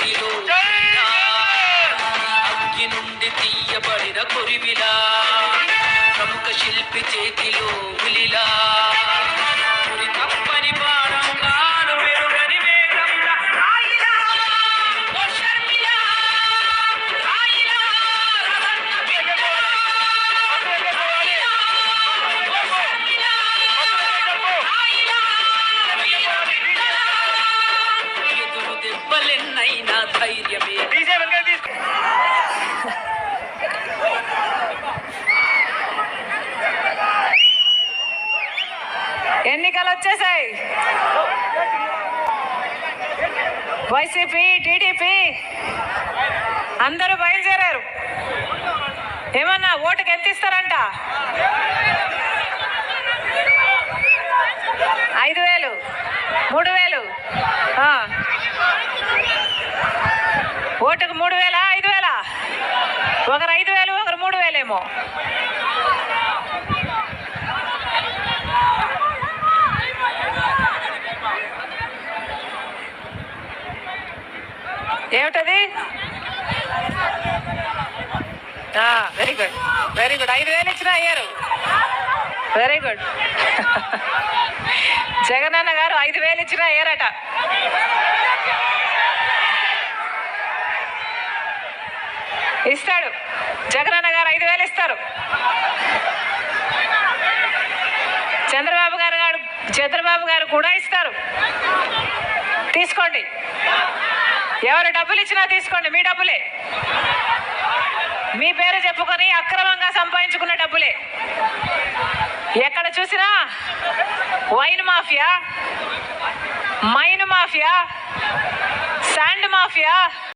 చేతిలో అగ్గి నుండి తీయబడిన కొరివిలా. ప్రముఖ శిల్పి చేతిలో పులిలా దెబ్బలెన్నైనా ధైర్యమే. ఎన్నికలు వచ్చేసాయి. వైసీపీ టీడీపీ అందరూ బయలుదేరారు. ఏమన్నా ఓటుకి ఎంత ఇస్తారంట? ఐదు వేలు మూడు వేలు. ఓటుకు మూడు వేల? ఐదు వేల? ఒకరు ఐదు వేలు ఒకరు మూడు వేలేమో. ఏమిటది? వెరీ గుడ్ వెరీ గుడ్ ఐదు వేలు ఇచ్చినా అయ్యారు. వెరీ గుడ్ జగనన్న గారు ఐదు వేలు ఇచ్చిన అయ్యారట. ఇస్తాడు. జగనన్న గారు ఐదు వేలు ఇస్తారు. చంద్రబాబు గారు గారు చంద్రబాబు గారు కూడా ఇస్తారు. తీసుకోండి. ఎవరు డబ్బులు ఇచ్చినా తీసుకోండి మీ డబ్బులే. మీ పేరు చెప్పుకొని అక్రమంగా సంపాదించుకున్న డబ్బులే. ఎక్కడ చూసినా wine mafia mine mafia sand mafia.